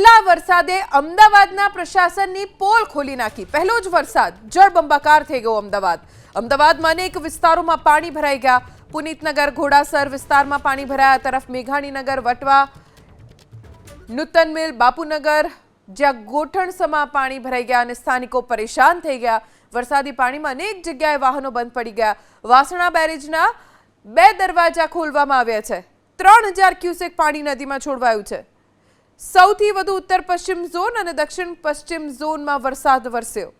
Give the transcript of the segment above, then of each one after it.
પહેલા વરસાદે અમદાવાદના પ્રશાસનની પોલ ખોલી નાખી. પહેલો જ વરસાદ જળબંબાકાર થઈ ગયો અમદાવાદ. અમદાવાદમાં અનેક વિસ્તારોમાં પાણી ભરાઈ ગયા. પુનિતનગર, ઘોડાસર વિસ્તારમાં પાણી ભરાયા. તરફ મેઘાણીનગર, વટવા નૂતન મિલ બાપુનગર જ્યાં ગોઠણસમાં પાણી ભરાઈ ગયા અને સ્થાનિકો પરેશાન થઈ ગયા. વરસાદી પાણીમાં અનેક જગ્યાએ વાહનો બંધ પડી ગયા. વાસણા બેરેજના બે દરવાજા ખોલવામાં આવ્યા છે. ત્રણ હજાર ક્યુસેક પાણી નદીમાં છોડવાયું છે. સૌથી વધુ ઉત્તર પશ્ચિમ ઝોન અને દક્ષિણ પશ્ચિમ ઝોનમાં વરસાદ વરસ્યો.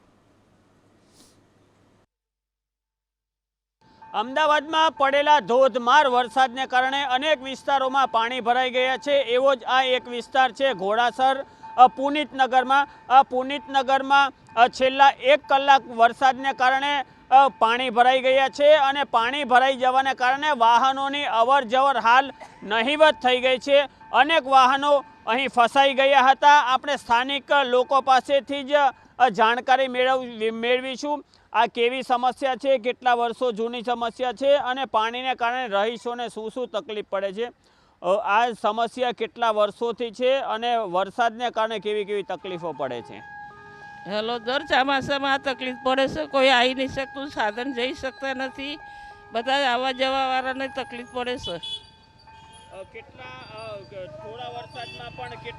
અમદાવાદમાં પડેલા ધોધમાર વરસાદને કારણે અનેક વિસ્તારોમાં પાણી ભરાઈ ગયા છે. એવો જ આ એક વિસ્તાર છે ઘોડાસર. પુનિતનગરમાં આ પુનિતનગરમાં છેલ્લા એક કલાક વરસાદને કારણે પાણી ભરાઈ ગયા છે અને પાણી ભરાઈ જવાને કારણે વાહનોની અવર હાલ નહીવત થઈ ગઈ છે. અનેક વાહનો અહીં ફસાઈ ગયા હતા. આપણે સ્થાનિક લોકો પાસેથી જ જાણકારી મેળવ, મેળવીશું. આ કેવી સમસ્યા છે? કેટલા વર્ષો જૂની સમસ્યા છે? અને પાણીને કારણે રહીશોને શું શું તકલીફ પડે છે? આ સમસ્યા કેટલા વર્ષોથી છે અને વરસાદને કારણે કેવી કેવી તકલીફો પડે છે? હેલો, દર ચોમાસામાં તકલીફ પડે છે. કોઈ આવી નહીં શકતું, સાધન જઈ શકતા નથી. બધા આવવા જવાવાળાને તકલીફ પડે છે.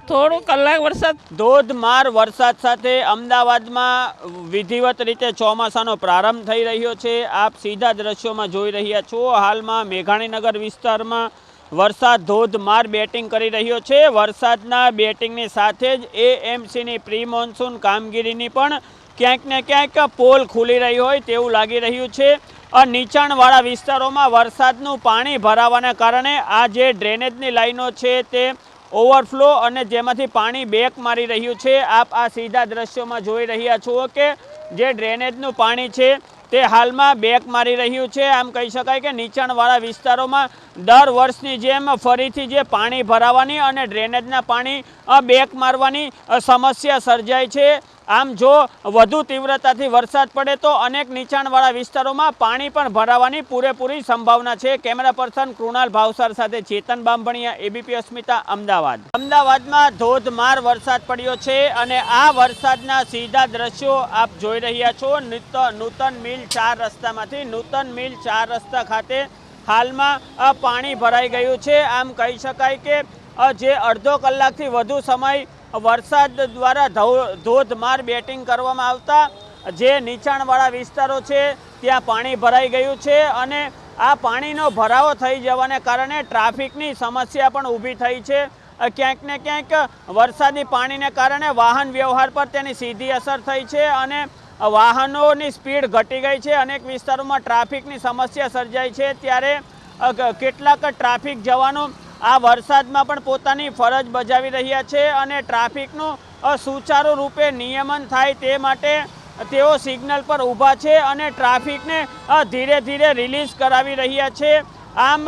થોડા કલાક વરસાદ ધોધમાર વરસાદ સાથે અમદાવાદમાં વિધિવત રીતે ચોમાસાનો પ્રારંભ થઈ રહ્યો છે. આપ સીધા દ્રશ્યોમાં જોઈ રહ્યા છો હાલમાં મેઘાણીનગર વિસ્તારમાં વરસાદ ધોધમાર બેટિંગ કરી રહ્યો છે. વરસાદના બેટિંગની સાથે જ એએમસીની પ્રી મોન્સૂન કામગીરીની પણ ક્યાંક ને ક્યાંક પોલ ખુલી રહી હોય તેવું લાગી રહ્યું છે. નીચાણવાળા વિસ્તારોમાં વરસાદનું પાણી ભરાવાના કારણે આ જે ડ્રેનેજની લાઈનો છે તે ઓવરફ્લો અને જેમાંથી પાણી બેક મારી રહ્યું છે, આપ આ સીધા દ્રશ્યોમાં જોઈ રહ્યા છો કે જે ડ્રેનેજનું પાણી છે તે હાલમાં બેક મારી રહ્યું છે. આમ કહી શકાય કે નીચાણવાળા વિસ્તારોમાં દર વર્ષની જેમ ફરીથી જે પાણી ભરાવાની અને ડ્રેનેજના પાણી બેક મારવાની સમસ્યા સર્જાય છે. આમ જો વધુ તીવ્રતાથી વરસાદ પડે તો અનેક નીચાણવાળા વિસ્તારોમાં પાણી પણ ભરાવાની પૂરેપૂરી સંભાવના છે. કેમેરા પર્સન કૃણાલ ભાવસાર સાથે ચેતન બામભણિયા એબીપી અસ્મિતા, અમદાવાદ. અમદાવાદમાં ધોધમાર વરસાદ પડ્યો છે અને આ વરસાદના સીધા દ્રશ્યો આપ જોઈ રહ્યા છો. નૂત- નૂતન મિલ ચાર રસ્તામાંથી નૂતન મિલ ચાર રસ્તા ખાતે હાલમાં પાણી ભરાઈ ગયું છે. આમ કહી શકાય કે જે અડધો કલાકથી વધુ સમય વરસાદ દ્વારા ધોધમાર બેટિંગ કરવામાં આવતા જે નીચાણવાળા વિસ્તારો છે, ત્યાં પાણી ભરાઈ ગયું છે અને આ પાણીનો ભરાવો થઈ જવાને કારણે ટ્રાફિકની સમસ્યા પણ ઊભી થઈ છે. ક્યાંક ને ક્યાંક વરસાદી પાણીને કારણે વાહન વ્યવહાર પર તેની સીધી અસર થઈ છે અને વાહનોની સ્પીડ ઘટી ગઈ છે. અનેક વિસ્તારોમાં ટ્રાફિકની સમસ્યા સર્જાઈ છે. ત્યારે કેટલાક ટ્રાફિક જવાનો આ વરસાદમાં પણ પોતાની ફરજ બજાવી રહ્યા છે અને ટ્રાફિકનું સુચારુ રૂપે નિયમન થાય તે માટે તેઓ સિગ્નલ પર ઊભા છે અને ટ્રાફિકને ધીરે ધીરે રિલીઝ કરાવી રહ્યા છે. આમ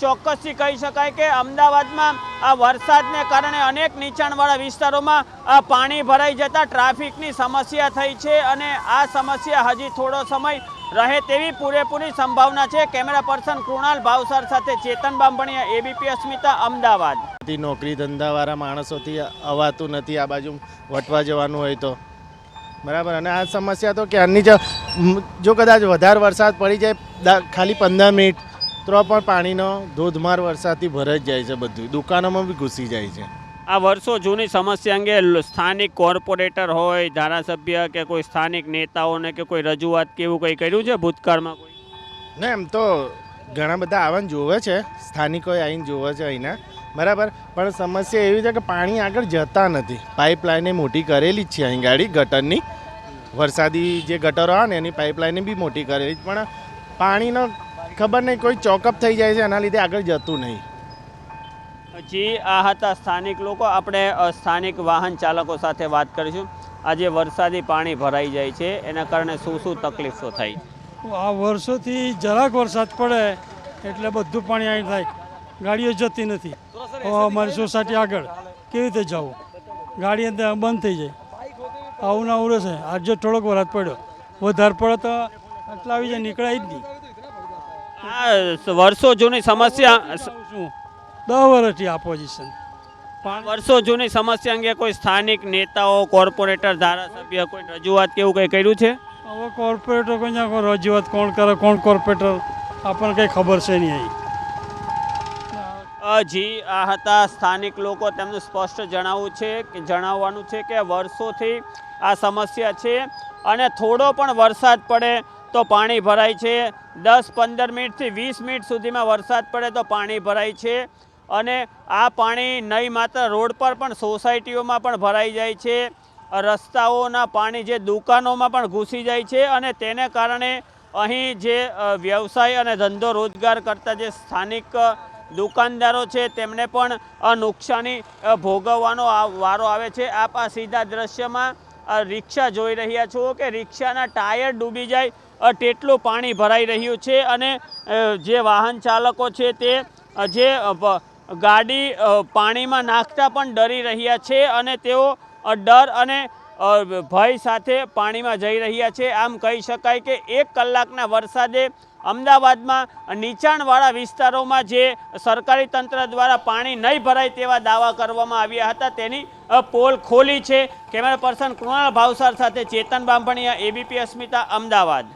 ચોક્કસથી કહી શકાય કે અમદાવાદમાં આ વરસાદને કારણે અનેક નીચાણવાળા વિસ્તારોમાં પાણી ભરાઈ જતાં ટ્રાફિકની સમસ્યા થઈ છે અને આ સમસ્યા હજી થોડો સમય રહે તેવી પૂરેપૂરી સંભાવના છે. કેમેરા પર્સન કૃણાલ ભાવસર સાથે ચેતન બાંભણિયા, એબીપી અસ્મિતા, અમદાવાદ. નોકરી ધંધાવાળા માણસોથી અવાતું નથી. આ બાજુ વટવા જવાનું હોય તો. બરાબર? અને આ સમસ્યા તો ક્યારની જો કદાચ વધારે વરસાદ પડી જાય ખાલી પંદર મિનિટ તો પણ પાણીનો ધોધમાર વરસાદથી ભરાઈ જાય છે બધું. દુકાનોમાં બી ઘૂસી જાય છે. આ વર્ષો જૂની સમસ્યા અંગે સ્થાનિક કોર્પોરેટર હોય ધારાસભ્ય કે કોઈ સ્થાનિક નેતાઓને કે કોઈ રજૂઆત કે એવું કંઈ કર્યું છે ભૂતકાળમાં કોઈ? ને એમ તો ઘણા બધા આવાને જોવે છે. સ્થાનિકોએ આવીને જોવે છે અહીંના. બરાબર. પણ સમસ્યા એવી છે કે પાણી આગળ જતા નથી. પાઇપલાઈને મોટી કરેલી જ છે અહીં ગાડી ગટરની. વરસાદી જે ગટરો આવે ને એની પાઇપલાઈને બી મોટી કરેલી પણ પાણીનો ખબર નહીં કોઈ ચોકઅપ થઈ જાય છે એના લીધે આગળ જતું નહીં. જી આ હતા સ્થાનિક લોકો. આપણે સ્થાનિક વાહન ચાલકો સાથે વાત કરીશું. આજે વરસાદી પાણી ભરાઈ જાય છે એના કારણે શું શું તકલીફો થાય આ વર્ષોથી જરાક વરસાદ પડે એટલે બધું પાણી અહીં થાય. ગાડીઓ જતી નથી. અમારી સોસાયટી આગળ. કેવી રીતે જવું? ગાડી અંદર બંધ થઈ જાય. આવું ના આવું રહેશે. આજે થોડોક વરસાદ પડ્યો. વધારે પડે તો આટલા આવી જાય નીકળાય જ નહીં. આ વર્ષો જૂની સમસ્યા દસ વર્ષથી ઓપોઝિશન વર્ષો જૂની સમસ્યા અંગે કોઈ સ્થાનિક નેતાઓ કોર્પોરેટર ધારાસભ્ય કોઈ રજૂઆત કે એવું કંઈ કર્યું છે? હવે કોર્પોરેટર કોઈ ના કોઈ રજૂઆત કોણ કરે કોણ કોર્પોરેટર આપણને કંઈ ખબર છે નહીં અહીં. જી આ હતા સ્થાનિક લોકો. તેમનું સ્પષ્ટ જણાવવું છે કે જણાવવાનું છે કે વર્ષોથી આ સમસ્યા છે અને થોડો પણ વરસાદ પડે તો પાણી ભરાય છે. દસ પંદર મિનિટથી વીસ મિનિટ સુધીમાં વરસાદ પડે તો પાણી ભરાય છે. અને આ પાણી નહીં માત્ર રોડ પર પણ સોસાયટીઓમાં પણ ભરાઈ જાય છે. રસ્તાઓના પાણી જે દુકાનોમાં પણ ઘૂસી જાય છે અને તેને કારણે અહીં જે વ્યવસાય અને ધંધો રોજગાર કરતા જે સ્થાનિક દુકાનદારો છે તેમને પણ નુકસાની ભોગવવાનો વારો આવે છે. આપ આ સીધા દ્રશ્યમાં રિક્ષા જોઈ રહ્યા છો કે રિક્ષાના ટાયર ડૂબી જાય તેટલું પાણી ભરાઈ રહ્યું છે અને જે વાહન ચાલકો છે તે જે ગાડી પાણીમાં નાખતા પણ ડરી રહ્યા છે અને તેઓ ડર અને ભય સાથે પાણીમાં જઈ રહ્યા છે. આમ કહી શકાય કે એક કલાકના વરસાદે અમદાવાદમાં નીચાણવાળા વિસ્તારોમાં જે સરકારી તંત્ર દ્વારા પાણી નહીં ભરાય તેવા દાવા કરવામાં આવ્યા હતા, તેની પોલ ખોલી છે. કેમેરા પર્સન કૃણાલ ભાવસાર સાથે ચેતન બાંભણિયા એબીપી અસ્મિતા, અમદાવાદ.